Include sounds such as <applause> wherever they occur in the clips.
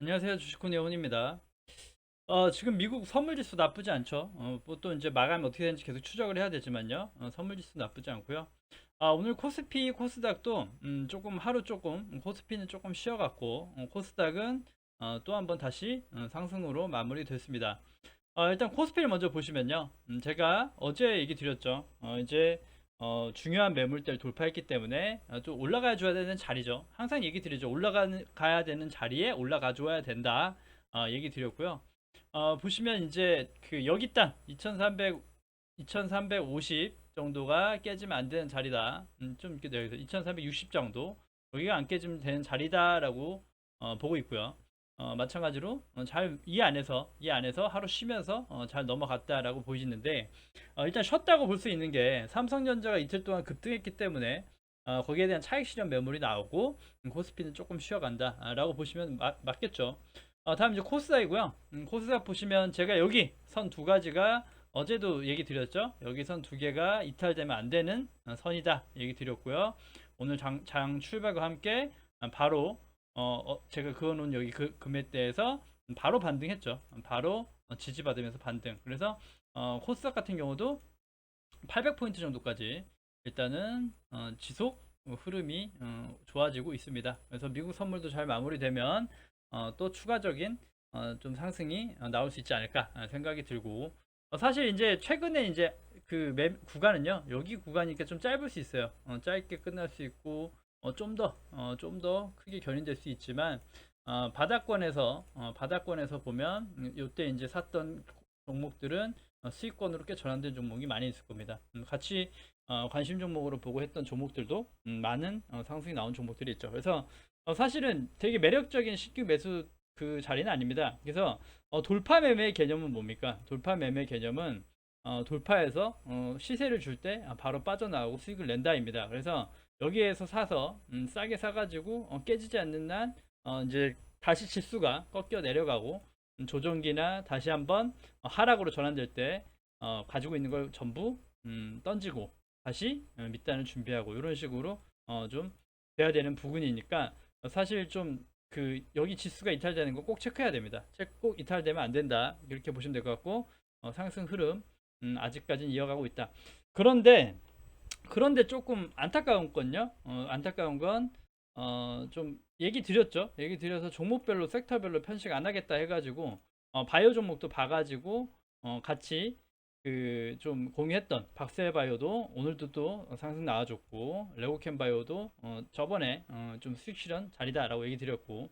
안녕하세요. 주식훈의 혼입니다. 어, 지금 미국 선물 지수 나쁘지 않죠. 어, 뭐또 이제 마감이 어떻게 되는지 계속 추적을 해야 되지만요. 어, 선물 지수 나쁘지 않고요. 아, 오늘 코스피, 코스닥도 음, 조금 하루 조금 음, 코스피는 조금 쉬어갔고 어, 코스닥은 어, 또 한번 다시 어, 상승으로 마무리됐습니다. 어, 일단 코스피를 먼저 보시면요. 음, 제가 어제 얘기 드렸죠. 어, 이제 어, 중요한 매물대를 돌파했기 때문에 어, 좀 올라가 줘야 되는 자리죠. 항상 얘기 드리죠. 올라가야 되는 자리에 올라가 줘야 된다. 어, 얘기 드렸고요. 어, 보시면 이제 그 여기 땅 2300, 2350 정도가 깨지면 안 되는 자리다. 음, 좀 이렇게 여기서 2360 정도 여기가 안 깨지면 되는 자리다라고 어, 보고 있고요. 어, 마찬가지로 어, 잘이 안에서 이 안에서 하루 쉬면서 어, 잘 넘어갔다라고 보이시는데 어, 일단 쉬었다고 볼 수 있는 게 삼성전자가 이틀 동안 급등했기 때문에 어, 거기에 대한 차익 실현 매물이 나오고 음, 코스피는 조금 쉬어간다라고 보시면 마- 맞겠죠. 어, 다음 이제 코스닥이고요. 음, 코스닥 보시면 제가 여기 선 두 가지가 어제도 얘기 드렸죠. 여기 선 두 개가 이탈되면 안 되는 어, 선이다 얘기 드렸고요. 오늘 장, 장 출발과 함께 아, 바로 어, 어, 제가 그어놓은 여기 그 금액대에서 바로 반등했죠. 바로 어, 지지받으면서 반등. 그래서 어, 코스닥 같은 경우도 800포인트 정도까지 일단은 어, 지속 어, 흐름이 어, 좋아지고 있습니다. 그래서 미국 선물도 잘 마무리되면 어, 또 추가적인 어, 좀 상승이 어, 나올 수 있지 않을까 아, 생각이 들고 어, 사실 이제 최근에 이제 그 매, 구간은요 여기 구간이니까 좀 짧을 수 있어요. 어, 짧게 끝날 수 있고 어, 좀 더, 어, 좀 더 크게 견인될 수 있지만, 어, 바닥권에서, 어, 바닥권에서 보면, 음, 요때 이제 샀던 종목들은 어, 수익권으로 꽤 전환된 종목이 많이 있을 겁니다. 음, 같이 어, 관심 종목으로 보고 했던 종목들도 음, 많은 어, 상승이 나온 종목들이 있죠. 그래서 어, 사실은 되게 매력적인 신규 매수 그 자리는 아닙니다. 그래서 어, 돌파 매매 개념은 뭡니까? 돌파 매매 개념은 어, 돌파해서 어, 시세를 줄 때 바로 빠져나오고 수익을 낸다입니다. 그래서 여기에서 사서 음, 싸게 사가지고 어, 깨지지 않는 한 어, 이제 다시 지수가 꺾여 내려가고 음, 조정기나 다시 한번 어, 하락으로 전환될 때 어, 가지고 있는 걸 전부 음, 던지고 다시 어, 밑단을 준비하고 이런 식으로 어, 좀 돼야 되는 부분이니까 어, 사실 좀 그 여기 지수가 이탈되는 거 꼭 체크해야 됩니다. 체- 꼭 이탈되면 안 된다 이렇게 보시면 될 것 같고 어, 상승 흐름 음, 아직까지는 이어가고 있다. 그런데 그런데 조금 안타까운 건요. 어, 안타까운 건, 어, 좀 얘기 드렸죠. 얘기 드려서 종목별로, 섹터별로 편식 안 하겠다 해가지고, 어, 바이오 종목도 봐가지고, 어, 같이 그 좀 공유했던 박세 바이오도 오늘도 또 상승 나와줬고, 레고캠 바이오도 어, 저번에 어, 좀 수익 실현 자리다라고 얘기 드렸고,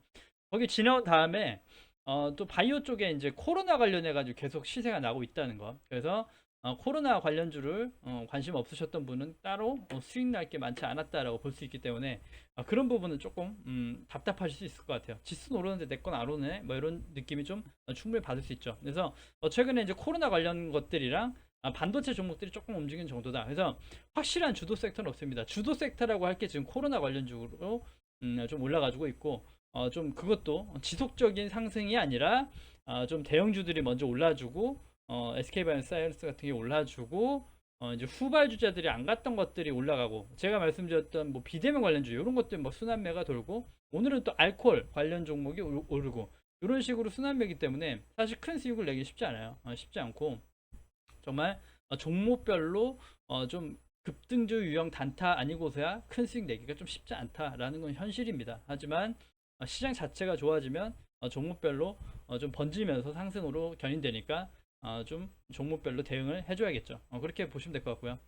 거기 지나온 다음에 어, 또 바이오 쪽에 이제 코로나 관련해 가지고 계속 시세가 나고 있다는 거. 그래서 어, 코로나 관련주를 어, 관심 없으셨던 분은 따로 어, 수익 날 게 많지 않았다라고 볼 수 있기 때문에 어, 그런 부분은 조금 음, 답답하실 수 있을 것 같아요. 지수는 오르는데 내 건 안 오르네. 뭐 이런 느낌이 좀 어, 충분히 받을 수 있죠. 그래서 어, 최근에 이제 코로나 관련 것들이랑 아, 반도체 종목들이 조금 움직이는 정도다. 그래서 확실한 주도 섹터는 없습니다. 주도 섹터라고 할 게 지금 코로나 관련주로 음, 좀 올라가지고 있고 어, 좀 그것도 지속적인 상승이 아니라 어, 좀 대형주들이 먼저 올라주고 어, SK바이오사이언스 같은 게 올라주고 어, 이제 후발 주자들이 안 갔던 것들이 올라가고 제가 말씀드렸던 뭐 비대면 관련주 이런 것들 뭐 순환매가 돌고 오늘은 또 알코올 관련 종목이 오- 오르고 이런 식으로 순환매이기 때문에 사실 큰 수익을 내기 쉽지 않아요. 어, 쉽지 않고 정말 어, 종목별로 어, 좀 급등주 유형 단타 아니고서야 큰 수익 내기가 좀 쉽지 않다라는 건 현실입니다. 하지만 어, 시장 자체가 좋아지면 어, 종목별로 어, 좀 번지면서 상승으로 견인되니까 어, 좀 종목별로 대응을 해줘야겠죠. 어, 그렇게 보시면 될 것 같고요.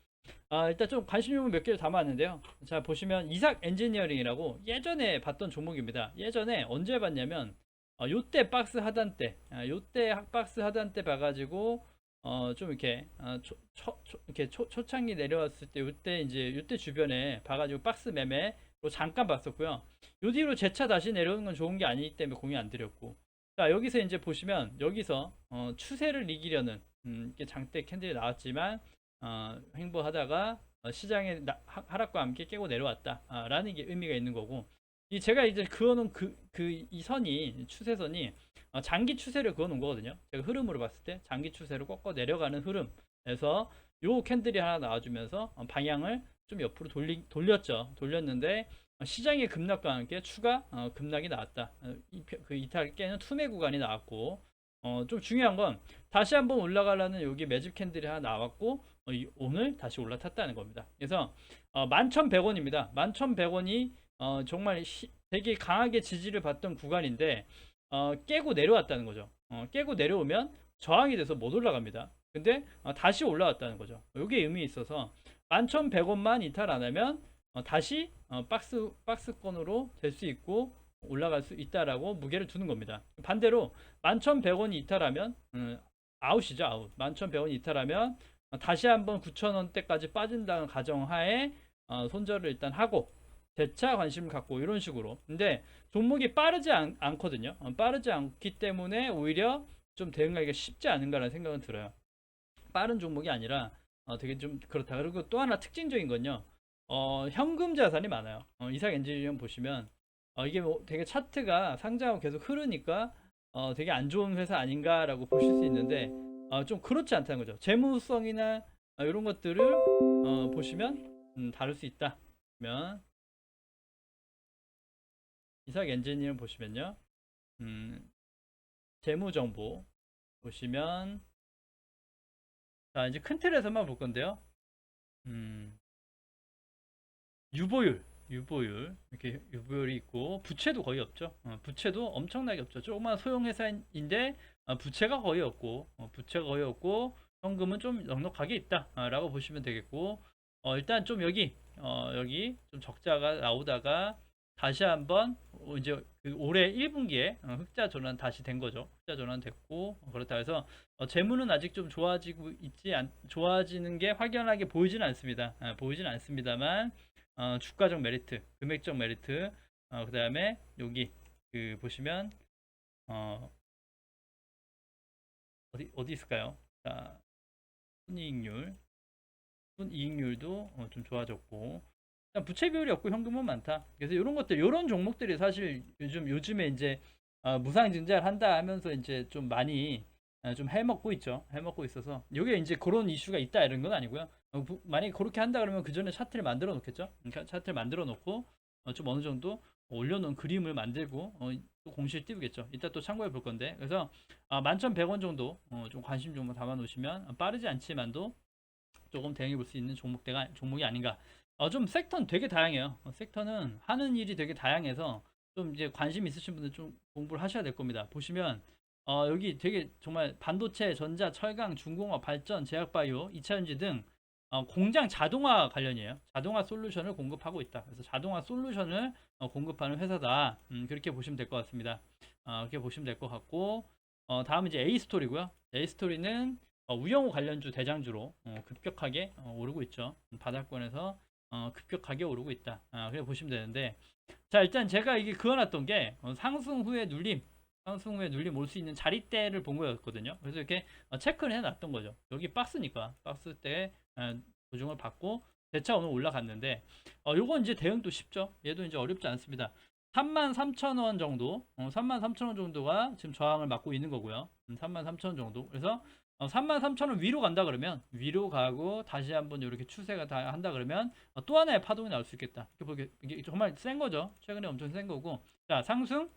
아, 일단 좀 관심 종목 몇 개를 담아왔는데요. 자, 보시면 이삭 엔지니어링이라고 예전에 봤던 종목입니다. 예전에 언제 봤냐면 어, 요때 박스 하단 때, 아, 요때 박스 하단 때 봐가지고 어, 좀 이렇게 어, 초, 초, 초- 이렇게 초, 초창기 내려왔을 때 요때 이제 요때 주변에 봐가지고 박스 매매로 잠깐 봤었고요. 요 뒤로 재차 다시 내려오는 건 좋은 게 아니기 때문에 공유 안 드렸고 자 여기서 이제 보시면 여기서 어, 추세를 이기려는 음, 장대 캔들이 나왔지만 어, 횡보하다가 어, 시장의 나- 하- 하락과 함께 깨고 내려왔다라는 게 의미가 있는 거고 이 제가 이제 그어놓은 그 그 이 선이 추세선이 어, 장기 추세를 그어놓은 거거든요. 제가 흐름으로 봤을 때 장기 추세로 꺾어 내려가는 흐름에서 요 캔들이 하나 나와주면서 어, 방향을 좀 옆으로 돌리, 돌렸죠. 돌렸는데 어, 시장의 급락과 함께 추가 어, 급락이 나왔다. 어, 그 이탈 깨는 투매 구간이 나왔고 어, 좀 중요한 건 다시 한번 올라가려는 여기 매집 캔들이 하나 나왔고 어, 이- 오늘 다시 올라탔다는 겁니다. 그래서 어, 11,100원입니다. 11,100원이 어, 정말 시- 되게 강하게 지지를 받던 구간인데 어, 깨고 내려왔다는 거죠. 어, 깨고 내려오면 저항이 돼서 못 올라갑니다. 근데 어, 다시 올라왔다는 거죠. 이게 의미 있어서 11,100원만 이탈 안 하면 어, 다시 어, 박스 박스권으로 될 수 있고 올라갈 수 있다라고 무게를 두는 겁니다. 반대로 11,100원이 이탈하면 음, 아웃이죠, 아웃. 11,100원이 이탈하면 어, 다시 한번 9,000원대까지 빠진다는 가정하에 어, 손절을 일단 하고 재차 관심을 갖고 이런 식으로. 근데 종목이 빠르지 않, 않거든요. 어, 빠르지 않기 때문에 오히려 좀 대응하기가 쉽지 않은가라는 생각은 들어요. 빠른 종목이 아니라 어, 되게 좀 그렇다. 그리고 또 하나 특징적인 건요. 어, 현금 자산이 많아요. 어, 이삭 엔지니어링 보시면 어, 이게 뭐 되게 차트가 상장하고 계속 흐르니까 어, 되게 안 좋은 회사 아닌가라고 보실 수 있는데 어, 좀 그렇지 않다는 거죠. 재무성이나 어, 이런 것들을 어, 보시면 음, 다를 수 있다. 그러면 이삭 엔지니어링 보시면요. 음, 재무 정보 보시면 자 이제 큰 틀에서만 볼 건데요. 음, 유보율, 유보율 이렇게 유보율이 있고 부채도 거의 없죠. 어, 부채도 엄청나게 없죠. 조그만 소형 회사인데 어, 부채가 거의 없고 어, 부채가 거의 없고 현금은 좀 넉넉하게 있다라고 보시면 되겠고 어, 일단 좀 여기 어, 여기 좀 적자가 나오다가 다시 한번 어, 이제 그 올해 1분기에 흑자 전환 다시 된 거죠. 흑자 전환 됐고 어, 그렇다 해서 어, 재무는 아직 좀 좋아지고 있지 않, 좋아지는 게 확연하게 보이지는 않습니다. 아, 보이지는 않습니다만 어, 주가적 메리트, 금액적 메리트, 어, 그 다음에 여기 그 보시면 어, 어디 어디 있을까요? 자, 순이익률, 순이익률도 어, 좀 좋아졌고 일단 부채 비율이 없고 현금은 많다. 그래서 이런 것들, 이런 종목들이 사실 요즘 요즘에 이제 어, 무상증자를 한다 하면서 이제 좀 많이 어, 좀 해먹고 있죠. 해먹고 있어서 이게 이제 그런 이슈가 있다 이런 건 아니고요. 어, 부- 만약에 그렇게 한다 그러면 그 전에 차트를 만들어 놓겠죠. 그러니까 차트를 만들어 놓고 어, 좀 어느 정도 올려놓은 그림을 만들고 어, 또 공시를 띄우겠죠. 이따 또 참고해 볼 건데 그래서 아, 11,100원 정도 어, 좀 관심 정도 담아 놓으시면 어, 빠르지 않지만도 조금 대응해 볼 수 있는 종목대가 종목이 아닌가. 어, 좀 섹터는 되게 다양해요. 어, 섹터는 하는 일이 되게 다양해서 좀 이제 관심 있으신 분들 좀 공부를 하셔야 될 겁니다. 보시면 어, 여기 되게 정말 반도체, 전자, 철강, 중공업, 발전, 제약바이오, 2차전지 등 어, 공장 자동화 관련이에요. 자동화 솔루션을 공급하고 있다. 그래서 자동화 솔루션을 어, 공급하는 회사다. 음, 그렇게 보시면 될 것 같습니다. 어, 그렇게 보시면 될 것 같고 어, 다음 이제 A 스토리고요. A 스토리는 어, 우영우 관련주 대장주로 어, 급격하게 어, 오르고 있죠. 바닥권에서 어, 급격하게 오르고 있다. 아, 그래 보시면 되는데 자 일단 제가 이게 그어놨던 게 어, 상승 후에 눌림 상승 후에 눌림 올 수 있는 자리대를 본 거였거든요. 그래서 이렇게 어, 체크를 해놨던 거죠. 여기 박스니까 박스 때 어, 조정을 받고 대차 오늘 올라갔는데 어, 요건 이제 대응도 쉽죠. 얘도 이제 어렵지 않습니다. 33,000원 정도, 어, 33,000원 정도가 지금 저항을 맡고 있는 거고요. 음, 33,000원 정도. 그래서 어, 33,000원 위로 간다 그러면 위로 가고 다시 한번 이렇게 추세가 다 한다 그러면 어, 또 하나의 파동이 나올 수 있겠다. 이렇게 이게 정말 센 거죠. 최근에 엄청 센 거고. 자 상승,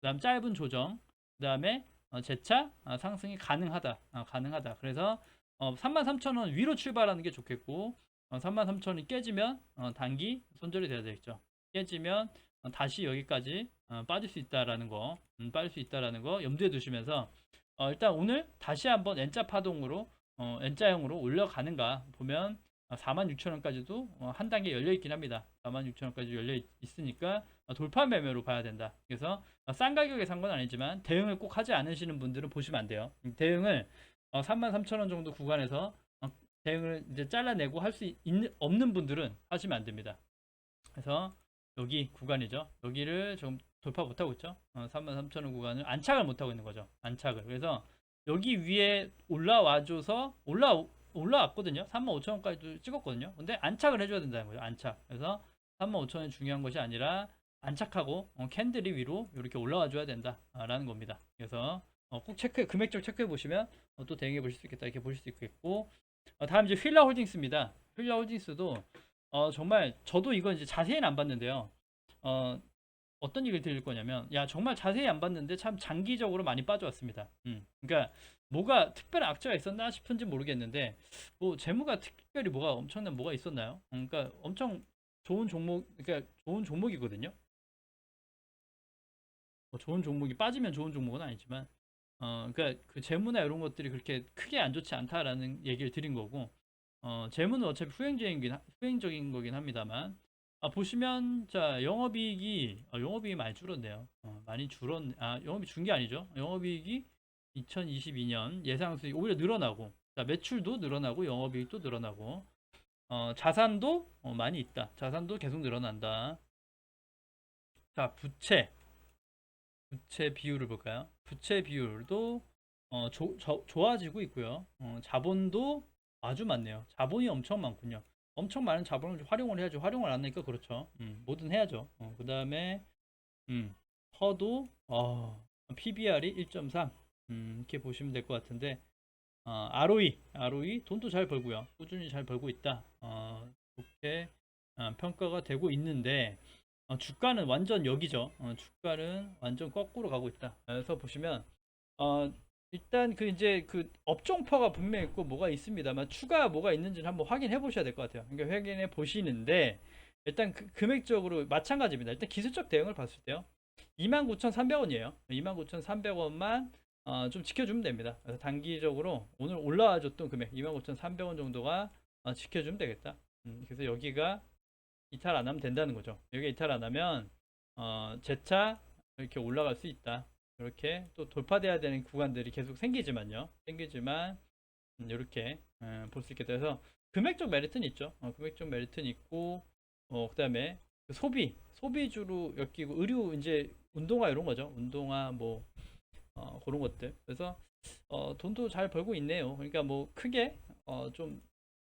그다음 짧은 조정, 그다음에 어, 재차 아, 상승이 가능하다. 아, 가능하다. 그래서 어, 33,000원 위로 출발하는 게 좋겠고 어, 33,000원이 깨지면 어, 단기 손절이 돼야 되겠죠. 깨지면 어, 다시 여기까지 어, 빠질 수 있다라는 거, 음, 빠질 수 있다라는 거 염두에 두시면서 어, 일단 오늘 다시 한번 N자 파동으로 어, N자형으로 올라가는가 보면 46,000원까지도 어, 한 단계 열려 있긴 합니다. 46,000원까지 열려 있, 있으니까 어, 돌파 매매로 봐야 된다. 그래서 어, 싼 가격에 산 건 아니지만 대응을 꼭 하지 않으시는 분들은 보시면 안 돼요. 음, 대응을 어, 33,000원 정도 구간에서 어, 대응을 이제 잘라내고 할수 없는 분들은 하시면 안 됩니다. 그래서 여기 구간이죠. 여기를 좀 돌파 못하고 있죠. 어, 33,000원 구간을 안착을 못하고 있는 거죠. 안착을. 그래서 여기 위에 올라와줘서 올라 올라왔거든요. 35,000원까지도 찍었거든요. 근데 안착을 해줘야 된다는 거죠. 안착. 그래서 35,000원이 중요한 것이 아니라 안착하고 어, 캔들이 위로 이렇게 올라와 줘야 된다라는 겁니다. 그래서 어, 꼭 체크 금액적 체크해 보시면 어, 또 대응해 보실 수 있겠다 이렇게 보실 수 있겠고 어, 다음 이제 휠라 홀딩스입니다. 휠라 홀딩스도 어, 정말 저도 이거 이제 자세히는 안 봤는데요. 어, 어떤 얘기를 드릴 거냐면 야 정말 자세히 안 봤는데 참 장기적으로 많이 빠져왔습니다. 음, 그러니까 뭐가 특별한 악재가 있었나 싶은지 모르겠는데 뭐 재무가 특별히 뭐가 엄청난 뭐가 있었나요? 음, 그러니까 엄청 좋은 종목 그러니까 좋은 종목이거든요. 뭐 좋은 종목이 빠지면 좋은 종목은 아니지만 어 그러니까 그 재무나 이런 것들이 그렇게 크게 안 좋지 않다라는 얘기를 드린 거고 어 재무는 어차피 후행적인 후행적인 거긴 합니다만 아 보시면 자 영업이익이 아, 영업이익이 많이 줄었네요. 어, 많이 줄었 아 영업이 준 게 아니죠. 영업이익이 2022년 예상 수익 오히려 늘어나고 자 매출도 늘어나고 영업이익도 늘어나고 어, 자산도 어, 많이 있다. 자산도 계속 늘어난다. 자 부채 부채 비율을 볼까요? 부채 비율도 어, 조- 저- 좋아지고 있고요. 어, 자본도 아주 많네요. 자본이 엄청 많군요. 엄청 많은 자본을 좀 활용을 해야죠. 활용을 안 하니까 그렇죠. 음, 뭐든 해야죠. 그 다음에 음, 허도 어, PBR이 1.3 음, 이렇게 보시면 될 것 같은데 어, ROE, ROE 돈도 잘 벌고요. 꾸준히 잘 벌고 있다. 어, 좋게 어, 평가가 되고 있는데 어, 주가는 완전 여기죠. 어, 주가는 완전 거꾸로 가고 있다. 그래서 보시면 어, 일단 그 이제 그 업종퍼가 분명히 있고 뭐가 있습니다만 추가 뭐가 있는지는 한번 확인해 보셔야 될 것 같아요. 그러니까 확인해 보시는데 일단 그 금액적으로 마찬가지입니다. 일단 기술적 대응을 봤을 때요. 29,300원이에요. 29,300원만 어, 좀 지켜주면 됩니다. 그래서 단기적으로 오늘 올라와줬던 금액 25,300원 정도가 어, 지켜주면 되겠다. 음, 그래서 여기가 이탈 안 하면 된다는 거죠. 여기 이탈 안 하면 어, 재차 이렇게 올라갈 수 있다. 이렇게 또 돌파돼야 되는 구간들이 계속 생기지만요. 생기지만 음, 이렇게 볼수 있게 돼서 금액적 메리트는 있죠. 어, 금액적 메리트는 있고 어, 그다음에 그 소비 소비주로 엮이고 의류 이제 운동화 이런 거죠. 운동화 뭐 어, 그런 것들. 그래서 어, 돈도 잘 벌고 있네요. 그러니까 뭐 크게 어, 좀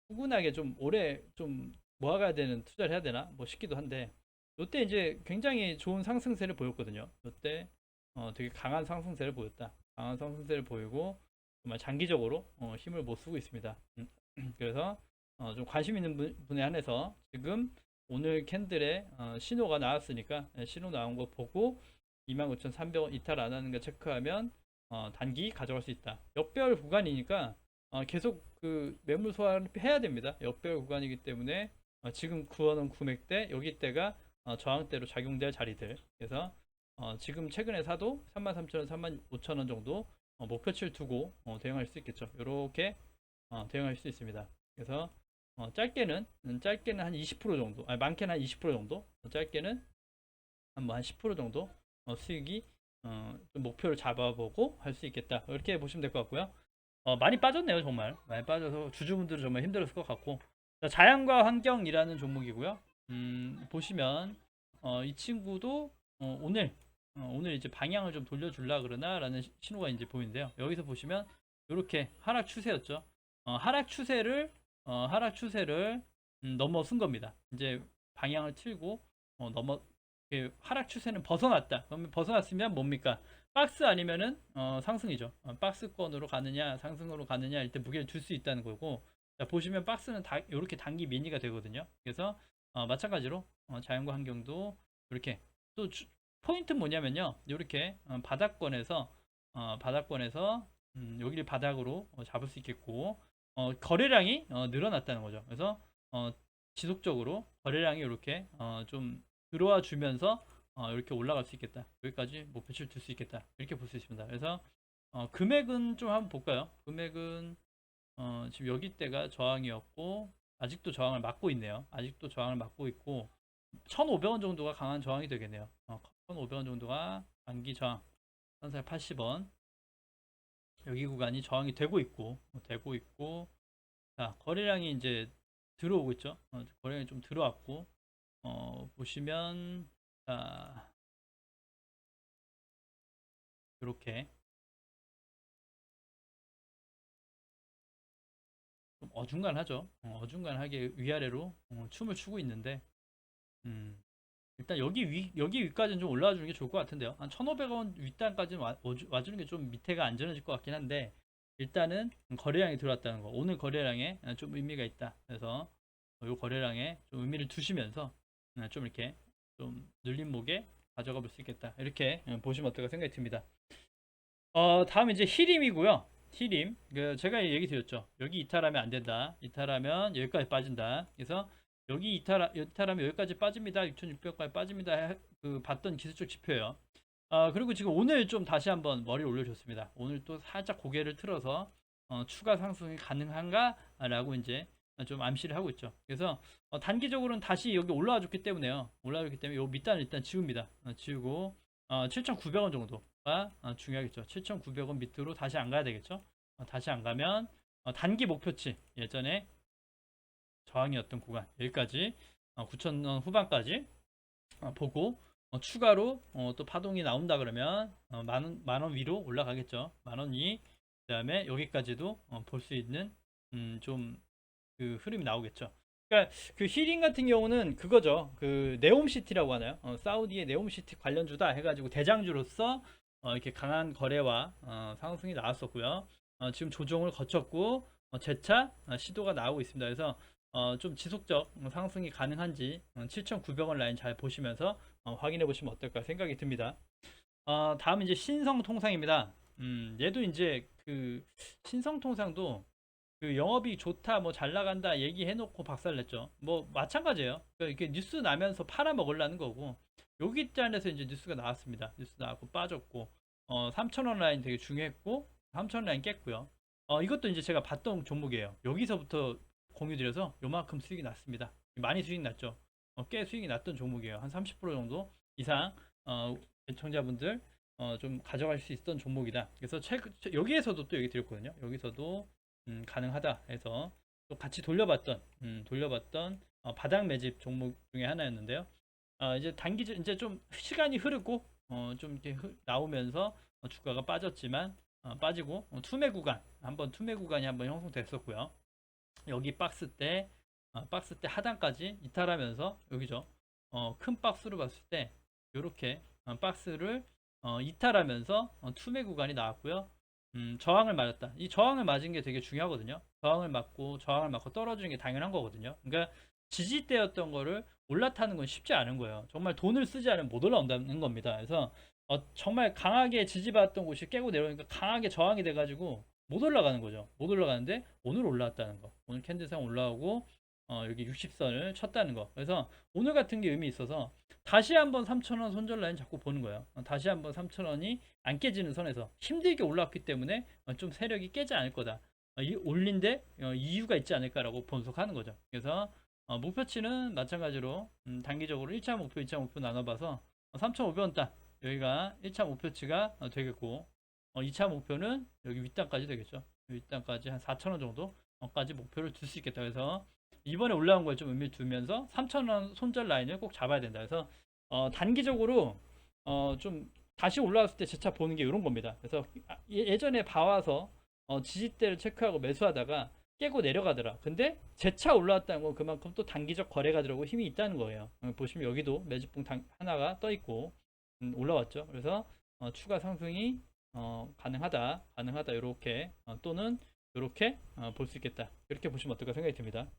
꾸준하게 좀 오래 좀 모아가야 되는 투자를 해야 되나 뭐 싶기도 한데 이때 이제 굉장히 좋은 상승세를 보였거든요. 이때 어, 되게 강한 상승세를 보였다. 강한 상승세를 보이고 정말 장기적으로 어, 힘을 못 쓰고 있습니다. 음, <clears throat> 그래서 어, 좀 관심 있는 분, 분에 한해서 지금 오늘 캔들에 어, 신호가 나왔으니까 예, 신호 나온 거 보고 29,300원 이탈 안 하는 거 체크하면 어, 단기 가져갈 수 있다. 역별 구간이니까 어, 계속 그 매물 소화를 해야 됩니다. 역별 구간이기 때문에 어, 지금 구하는 구매대 여기 때가 어, 저항대로 작용될 자리들. 그래서 어, 지금 최근에 사도 33,000원, 35,000원 정도 어, 목표치를 두고 어, 대응할 수 있겠죠. 이렇게 어, 대응할 수 있습니다. 그래서 어, 짧게는 음, 짧게는 한 20% 정도, 아니 많게는 한 20% 정도, 어, 짧게는 한 뭐 한 10% 정도 어, 수익이 어, 좀 목표를 잡아보고 할 수 있겠다. 이렇게 보시면 될 것 같고요. 어, 많이 빠졌네요, 정말. 많이 빠져서 주주분들은 정말 힘들었을 것 같고. 자, 자연과 환경이라는 종목이고요. 음, 보시면 어, 이 친구도 어, 오늘 어, 오늘 이제 방향을 좀 돌려줄라 그러나라는 시- 신호가 이제 보이는데요. 여기서 보시면 이렇게 하락 추세였죠. 어, 하락 추세를 어, 하락 추세를 음, 넘어선 겁니다. 이제 방향을 틀고 어, 넘어 그 하락 추세는 벗어났다. 그러면 벗어났으면 뭡니까? 박스 아니면은 어, 상승이죠. 어, 박스권으로 가느냐 상승으로 가느냐 일때 무게를 줄 수 있다는 거고 자, 보시면 박스는 다 이렇게 단기 미니가 되거든요. 그래서 어, 마찬가지로 어, 자연과 환경도 이렇게 또 주- 포인트 는 뭐냐면요. 이렇게 어, 바닥권에서 어, 바닥권에서 음, 여기를 바닥으로 어, 잡을 수 있겠고 어, 거래량이 어, 늘어났다는 거죠. 그래서 어, 지속적으로 거래량이 이렇게 어, 좀 들어와 주면서 어, 이렇게 올라갈 수 있겠다. 여기까지 목표치를 둘수 있겠다. 이렇게 볼 수 있습니다. 그래서 어, 금액은 좀 한번 볼까요? 금액은 어, 지금 여기 때가 저항이었고 아직도 저항을 막고 있네요. 아직도 저항을 막고 있고 1,500원 정도가 강한 저항이 되겠네요. 어, 1,500원 정도가 단기 저항. 1,480원. 여기 구간이 저항이 되고 있고 어, 되고 있고 자, 거래량이 이제 들어오고 있죠. 어, 거래량이 좀 들어왔고 어, 보시면 자, 이렇게 좀 어중간하죠. 어, 어중간하게 위아래로 어, 춤을 추고 있는데 음, 일단 여기 위 여기 위까지는 좀 올라와 주는 게 좋을 것 같은데요. 한 1,500원 윗단까지는 와, 와 주는 게 좀 밑에가 안전해질 것 같긴 한데 일단은 거래량이 들어왔다는 거. 오늘 거래량에 좀 의미가 있다. 그래서 이 거래량에 좀 의미를 두시면서 어, 좀 이렇게 좀 늘린 목에 가져가 볼 수 있겠다. 이렇게 어, 보시면 어떨까 생각이 듭니다. 어, 다음 이제 히림이고요. 히림. 그 제가 얘기 드렸죠. 여기 이탈하면 안 된다. 이탈하면 여기까지 빠진다. 그래서 여기 이탈 이탈하면 여기까지 빠집니다. 6,600까지 빠집니다. 해- 그 봤던 기술적 지표예요. 아, 그리고 지금 오늘 좀 다시 한번 머리를 올려줬습니다. 오늘 또 살짝 고개를 틀어서 어, 추가 상승이 가능한가라고 이제 좀 암시를 하고 있죠. 그래서 어, 단기적으로는 다시 여기 올라와 줬기 때문에요. 올라와 줬기 때문에 요 밑단을 일단 지웁니다. 어, 지우고 어, 7,900원 정도가 어, 중요하겠죠. 7,900원 밑으로 다시 안 가야 되겠죠. 어, 다시 안 가면 어, 단기 목표치 예전에 저항이었던 구간 여기까지 어, 9,000원 후반까지 어, 보고 어, 추가로 어, 또 파동이 나온다 그러면 어, 만원 만원 위로 올라가겠죠. 만원 위 그다음에 여기까지도 어, 볼 수 있는 음, 좀 그 흐름이 나오겠죠. 그러니까 그 히링 같은 경우는 그거죠. 그 네옴시티라고 하나요? 어, 사우디의 네옴시티 관련주다 해가지고 대장주로서 어, 이렇게 강한 거래와 어, 상승이 나왔었고요. 어, 지금 조정을 거쳤고 어, 재차 어, 시도가 나오고 있습니다. 그래서 어, 좀 지속적 상승이 가능한지 어, 7,900원 라인 잘 보시면서 어, 확인해 보시면 어떨까 생각이 듭니다. 어, 다음 이제 신성통상입니다. 음, 얘도 이제 그 신성통상도 그 영업이 좋다, 뭐 잘 나간다 얘기해놓고 박살냈죠. 뭐 마찬가지예요. 그러니까 이렇게 뉴스 나면서 팔아 먹으려는 거고 여기 잔에서 이제 뉴스가 나왔습니다. 뉴스 나왔고 빠졌고 어 3,000원 라인 되게 중요했고 3,000원 라인 깼고요. 어 이것도 이제 제가 봤던 종목이에요. 여기서부터 공유드려서 요만큼 수익이 났습니다. 많이 수익 났죠. 어, 꽤 수익이 났던 종목이에요. 한 30% 정도 이상 어, 애청자분들 어, 좀 가져갈 수 있었던 종목이다. 그래서 최근 여기에서도 또 얘기 드렸거든요. 여기서도 음, 가능하다 해서 또 같이 돌려봤던 음, 돌려봤던 어, 바닥 매집 종목 중에 하나였는데요. 어, 이제 단기 이제 좀 시간이 흐르고 어, 좀 이렇게 흐- 나오면서 어, 주가가 빠졌지만 어, 빠지고 어, 투매 구간 한번 투매 구간이 한번 형성됐었고요. 여기 박스 때 어, 박스 때 하단까지 이탈하면서 여기죠. 어, 큰 박스로 봤을 때 이렇게 어, 박스를 어, 이탈하면서 어, 투매 구간이 나왔고요. 음, 저항을 맞았다. 이 저항을 맞은 게 되게 중요하거든요. 저항을 맞고 저항을 맞고 떨어지는 게 당연한 거거든요. 그러니까 지지대였던 거를 올라타는 건 쉽지 않은 거예요. 정말 돈을 쓰지 않으면 못 올라온다는 겁니다. 그래서 어, 정말 강하게 지지받았던 곳이 깨고 내려오니까 강하게 저항이 돼가지고 못 올라가는 거죠. 못 올라가는데 오늘 올라왔다는 거. 오늘 캔들상 올라오고 어, 여기 60선을 쳤다는 거. 그래서 오늘 같은 게 의미 있어서 다시 한번 3,000원 손절 라인 자꾸 보는 거예요. 어, 다시 한번 3,000원이 안 깨지는 선에서 힘들게 올라왔기 때문에 어, 좀 세력이 깨지 않을 거다. 어, 이 올린데 어, 이유가 있지 않을까라고 분석하는 거죠. 그래서 어, 목표치는 마찬가지로 음, 단기적으로 1차 목표, 2차 목표 나눠봐서 어, 3,500원 단 여기가 1차 목표치가 어, 되겠고 어, 2차 목표는 여기 윗단까지 되겠죠. 윗단까지 한 4,000원 정도까지 목표를 둘 수 있겠다. 그래서 이번에 올라온 걸 좀 의미를 두면서 3,000원 손절 라인을 꼭 잡아야 된다. 그래서 어, 단기적으로 어, 좀 다시 올라왔을 때 재차 보는 게 이런 겁니다. 그래서 아, 예- 예전에 봐와서 어, 지지대를 체크하고 매수하다가 깨고 내려가더라. 근데 재차 올라왔다는 건 그만큼 또 단기적 거래가 들어오고 힘이 있다는 거예요. 어, 보시면 여기도 매집봉 당- 하나가 떠 있고 음, 올라왔죠. 그래서 어, 추가 상승이 어, 가능하다, 가능하다 이렇게 어, 또는 이렇게 볼수 있겠다. 이렇게 보시면 어떨까 생각이 듭니다.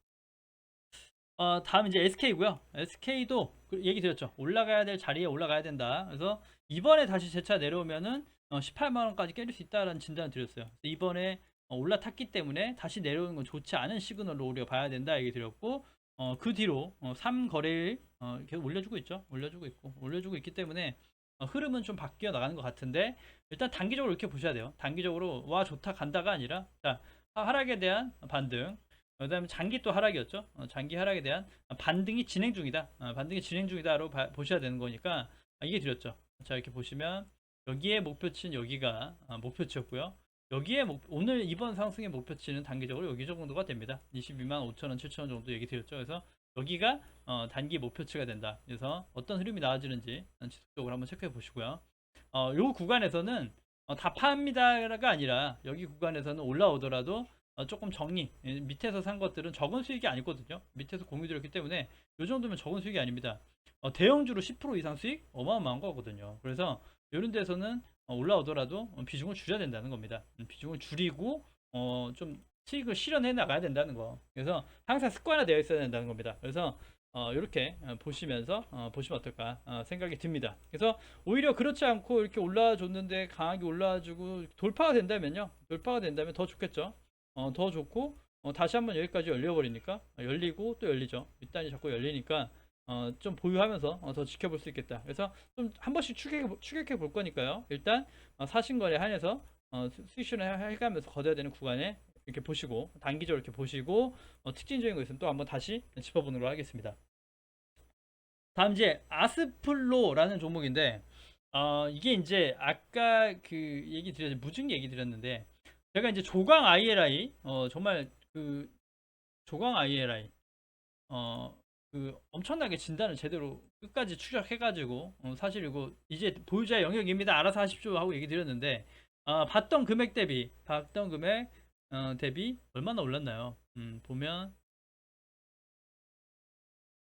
어, 다음 이제 SK고요. SK도 얘기 드렸죠. 올라가야 될 자리에 올라가야 된다. 그래서 이번에 다시 재차 내려오면은 어, 18만 원까지 깨질 수 있다라는 진단을 드렸어요. 이번에 어, 올라탔기 때문에 다시 내려오는 건 좋지 않은 시그널로 우리가 봐야 된다 얘기 드렸고 어, 그 뒤로 어, 3거래일 어, 계속 올려주고 있죠. 올려주고 있고 올려주고 있기 때문에 어, 흐름은 좀 바뀌어 나가는 것 같은데 일단 단기적으로 이렇게 보셔야 돼요. 단기적으로 와 좋다 간다가 아니라 자 하락에 대한 반등 그 다음에 장기 또 하락이었죠. 어, 장기 하락에 대한 반등이 진행 중이다. 어, 반등이 진행 중이다로 봐- 보셔야 되는 거니까 아, 이게 드렸죠. 자 이렇게 보시면 여기에 목표치는 여기가 아, 목표치였고요. 여기에 목- 오늘 이번 상승의 목표치는 단기적으로 여기 정도가 됩니다. 22만 5천원, 7천원 정도 얘기 드렸죠. 그래서 여기가 어, 단기 목표치가 된다. 그래서 어떤 흐름이 나와지는지 지속적으로 한번 체크해 보시고요. 어, 요 구간에서는 어, 다 파입니다가 아니라 여기 구간에서는 올라오더라도 어, 조금 정리 예, 밑에서 산 것들은 적은 수익이 아니거든요. 밑에서 공유 드렸기 때문에 이 정도면 적은 수익이 아닙니다. 어, 대형주로 10% 이상 수익 어마어마한 거거든요. 그래서 이런 데서는 어, 올라오더라도 어, 비중을 줄여야 된다는 겁니다. 음, 비중을 줄이고 어, 좀 수익을 실현해 나가야 된다는 거. 그래서 항상 습관화 되어 있어야 된다는 겁니다. 그래서 어, 이렇게 어, 보시면서 어, 보시면 어떨까 어, 생각이 듭니다. 그래서 오히려 그렇지 않고 이렇게 올라와 줬는데 강하게 올라와 주고 돌파가 된다면요. 돌파가 된다면 더 좋겠죠. 어, 더 좋고 어, 다시 한번 여기까지 열려버리니까 어, 열리고 또 열리죠. 윗단이 자꾸 열리니까 어, 좀 보유하면서 어, 더 지켜볼 수 있겠다. 그래서 좀 한 번씩 추격해, 추격해 볼 거니까요. 일단 어, 사신거래 한해서 어, 해- 해가면서 거둬야 되는 구간에 이렇게 보시고 단기적으로 이렇게 보시고 어, 특징적인 거 있으면 또 한번 다시 짚어보는 걸로 하겠습니다. 다음 이제 아스플로라는 종목인데 어, 이게 이제 아까 그 얘기 드렸 무증 얘기 드렸는데 제가 이제 조광 ILI 어, 정말 그 조광 ILI 어, 그 엄청나게 진단을 제대로 끝까지 추적해가지고 어, 사실 이거 이제 보유자의 영역입니다. 알아서 하십시오 하고 얘기 드렸는데 아, 봤던 금액 대비 봤던 금액 어, 대비 얼마나 올랐나요? 음, 보면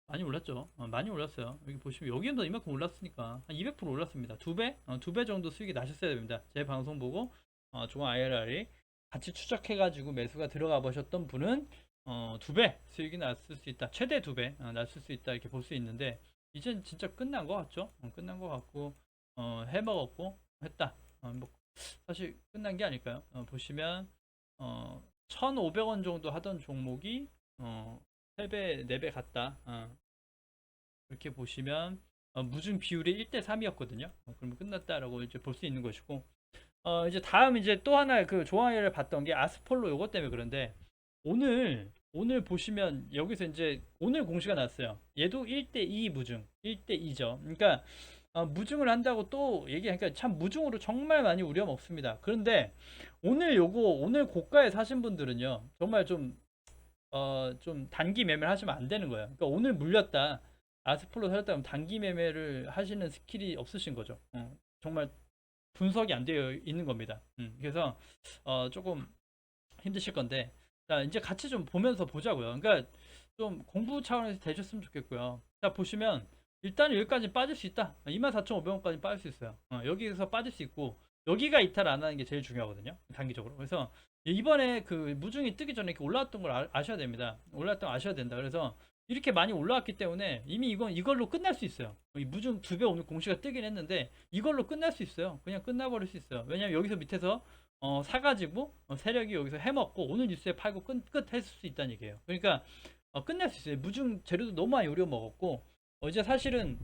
많이 올랐죠. 어, 많이 올랐어요. 여기 보시면 여기는 더 이만큼 올랐으니까 한 200% 올랐습니다. 두 배, 어, 두배 정도 수익이 나셨어야 됩니다. 제 방송 보고 어, 중앙 IRR이 같이 추적해가지고 매수가 들어가 보셨던 분은 어, 두 배 수익이 났을 수 있다. 최대 두배 어, 났을 수 있다 이렇게 볼 수 있는데 이젠 진짜 끝난 것 같죠? 어, 끝난 것 같고 어, 해먹었고 했다. 어, 뭐 사실 끝난 게 아닐까요? 어, 보시면 어, 1,500원 정도 하던 종목이 어, 3배, 4배 갔다. 어. 이렇게 보시면 어, 무중 비율이 1대 3이었거든요. 어, 그러면 끝났다라고 이제 볼 수 있는 것이고 어, 이제 다음 이제 또 하나 그 조항회를 봤던 게 아스폴로 요것 때문에 그런데 오늘 오늘 보시면 여기서 이제 오늘 공시가 났어요. 얘도 1대 2 무중, 1대 2죠. 그러니까 어, 무중을 한다고 또 얘기하니까 참 무중으로 정말 많이 우려 먹습니다. 그런데 오늘 요거 오늘 고가에 사신 분들은요 정말 좀 어, 좀 단기 매매를 하시면 안 되는 거예요. 그러니까 오늘 물렸다. 아스폴로 살았다 그러면 단기 매매를 하시는 스킬이 없으신 거죠. 어, 정말 분석이 안 되어 있는 겁니다. 음, 그래서 어, 조금 힘드실 건데 자, 이제 같이 좀 보면서 보자고요. 그러니까 좀 공부 차원에서 되셨으면 좋겠고요. 자, 보시면 일단 여기까지 빠질 수 있다. 24,500원까지 빠질 수 있어요. 어, 여기서 빠질 수 있고 여기가 이탈 안 하는 게 제일 중요하거든요. 단기적으로. 그래서 이번에 그 무중이 뜨기 전에 이렇게 올라왔던 걸 아, 아셔야 됩니다. 올라왔던 걸 아셔야 된다. 그래서 이렇게 많이 올라왔기 때문에 이미 이건 이걸로 끝날 수 있어요. 이 무중 두 배 오늘 공시가 뜨긴 했는데 이걸로 끝날 수 있어요. 그냥 끝나버릴 수 있어요. 왜냐면 여기서 밑에서 어, 사가지고 어, 세력이 여기서 해먹고 오늘 뉴스에 팔고 끝, 끝 했을 수 있다는 얘기예요. 그러니까 어, 끝낼 수 있어요. 무중 재료도 너무 많이 우려 먹었고 어, 이제 사실은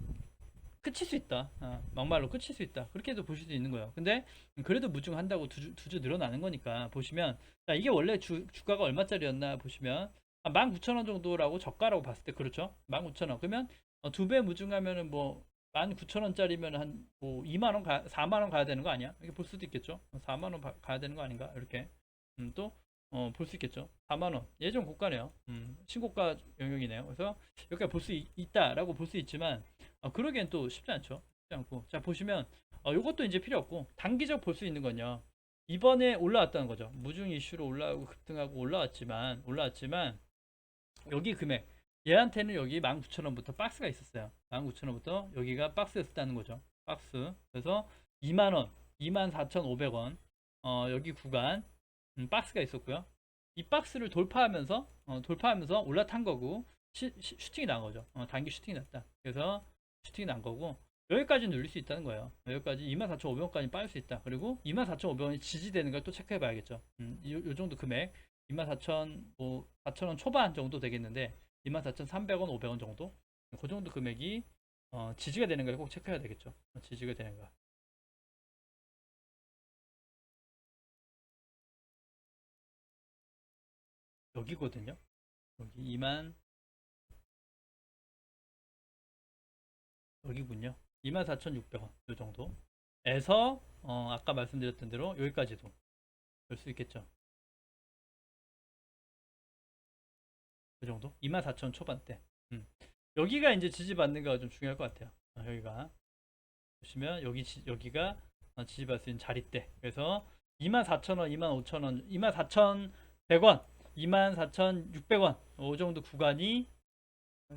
끝일 수 있다. 어, 막말로 끝일 수 있다. 그렇게도 보실 수 있는 거예요. 근데 그래도 무중 한다고 두주, 두주 늘어나는 거니까 보시면 자, 이게 원래 주, 주가가 얼마짜리였나 보시면 한 19,000원 정도라고 저가라고 봤을 때 그렇죠. 19,000원. 그러면 어, 두배 무중하면은 뭐 19,000원짜리면 한 뭐 2만 원, 가, 4만 원 가야 되는 거 아니야? 이렇게 볼 수도 있겠죠. 4만 원 바- 가야 되는 거 아닌가? 이렇게 음, 또 어, 볼수 있겠죠. 4만 원. 예전 고가네요. 음, 신고가 영역이네요. 그래서 여기까지 볼수 있다라고 볼 수 있지만 어, 그러기엔 또 쉽지 않죠. 쉽지 않고. 자, 보시면 어, 요것도 이제 필요 없고 단기적 볼 수 있는 건요. 이번에 올라왔다는 거죠. 무중 이슈로 올라오고 급등하고 올라왔지만 올라왔지만 여기 금액 얘한테는 여기 19,000원부터 박스가 있었어요. 19,000원부터 여기가 박스였다는 거죠. 박스. 그래서 2만 원, 24,500원. 어, 여기 구간 음, 박스가 있었고요. 이 박스를 돌파하면서 어, 돌파하면서 올라탄 거고 시- 시- 슈팅이 난 거죠. 어, 단기 슈팅이 났다. 그래서 슈팅이 난 거고 여기까지 눌릴 수 있다는 거예요. 여기까지 24,500원까지 빠질 수 있다. 그리고 24,500원이 지지되는 걸 또 체크해 봐야겠죠. 음, 이, 요 정도 금액 24,000, 뭐 4,000원 초반 정도 되겠는데 24,300원, 500원 정도 그 정도 금액이 어, 지지가 되는 걸꼭 체크해야 되겠죠. 어, 지지가 되는 거. 여기거든요. 여기 2만 여기군요. 24,600원 이 정도. 에서 어, 아까 말씀드렸던 대로 여기까지도 볼 수 있겠죠. 그 정도? 24,000 초반대. 음. 여기가 이제 지지받는 거가 좀 중요할 것 같아요. 어, 여기가 보시면 여기 지, 여기가 어, 지지받을 수 있는 자리대. 그래서 24,000원, 25,000원, 24,100원, 24,600원 이 정도 구간이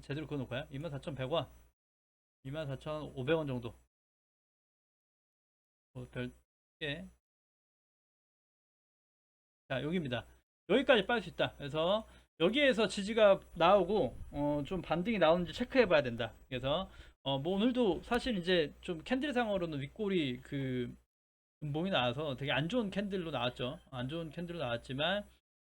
제대로 그어 놓을까요? 24,100원, 24,500원 정도. 뭐 별게 자 여기입니다. 여기까지 빠질 수 있다. 그래서 여기에서 지지가 나오고 어, 좀 반등이 나오는지 체크해 봐야 된다. 그래서 어, 뭐 오늘도 사실 이제 좀 캔들상으로는 윗골이 그 음봉이 나와서 되게 안 좋은 캔들로 나왔죠. 안 좋은 캔들로 나왔지만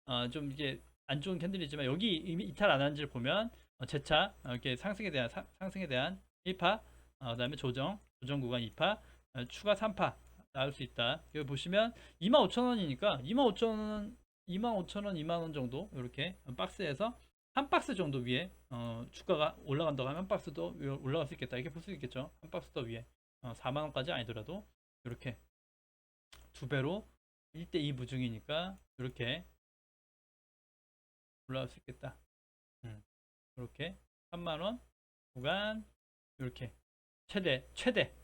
어, 좀 이게 안 좋은 캔들이지만 여기 이미 이탈 안 한지를 보면 어, 재차 어, 이렇게 상승에 대한 상, 상승에 대한 1파 어, 그다음에 조정 조정 구간 2파 어, 추가 3파 나올 수 있다. 여기 보시면 25,000원이니까 25,000원 25,000원 2만원 정도 이렇게 박스에서 한 박스 정도 위에 어, 주가가 올라간다고 하면 한 박스 더 올라갈 수 있겠다. 이렇게 볼 수 있겠죠. 한 박스 더 위에. 어, 4만원까지 아니더라도 이렇게 두 배로 1대2 무중이니까 이렇게 올라갈 수 있겠다. 음, 이렇게 3만원 구간 이렇게 최대 최대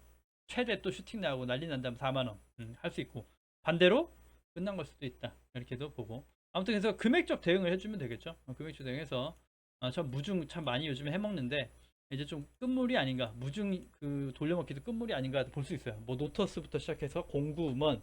최대 또 슈팅 나오고 난리 난다면 4만원. 음, 할 수 있고. 반대로 끝난 걸 수도 있다. 이렇게도 보고. 아무튼 그래서 금액적 대응을 해주면 되겠죠. 어, 금액적 대응해서 아, 전 무중 참 많이 요즘에 해먹는데 이제 좀 끝물이 아닌가 무중 그 돌려먹기도 끝물이 아닌가 볼 수 있어요. 뭐 노터스부터 시작해서 공구먼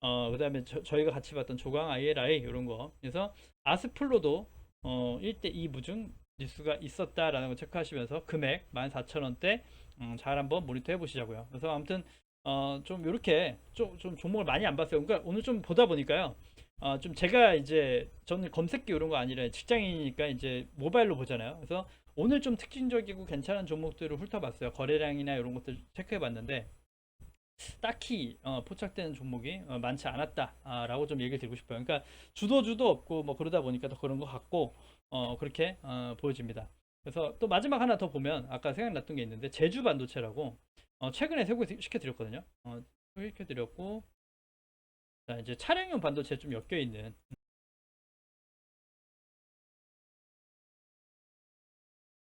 어 그다음에 저, 저희가 같이 봤던 조강 ILI 이런 거. 그래서 아스플로도 어 1대2 무중 뉴스가 있었다라는 거 체크하시면서 금액 14,000원대 음, 잘 한번 모니터 해보시자고요. 그래서 아무튼 어, 좀 이렇게 좀, 좀 종목을 많이 안 봤어요. 그러니까 오늘 좀 보다 보니까요. 어, 좀 제가 이제 저는 검색기 이런 거 아니라 직장인이니까 이제 모바일로 보잖아요. 그래서 오늘 좀 특징적이고 괜찮은 종목들을 훑어봤어요. 거래량이나 이런 것들 체크해봤는데 딱히 어, 포착되는 종목이 어, 많지 않았다라고 좀 얘기를 드리고 싶어요. 그러니까 주도 주도 없고 뭐 그러다 보니까 더 그런 것 같고 어, 그렇게 어, 보여집니다. 그래서 또 마지막 하나 더 보면 아까 생각났던 게 있는데 제주 반도체라고 어, 최근에 소개시켜드렸거든요. 어, 소개시켜드렸고, 자, 이제 차량용 반도체 좀 엮여 있는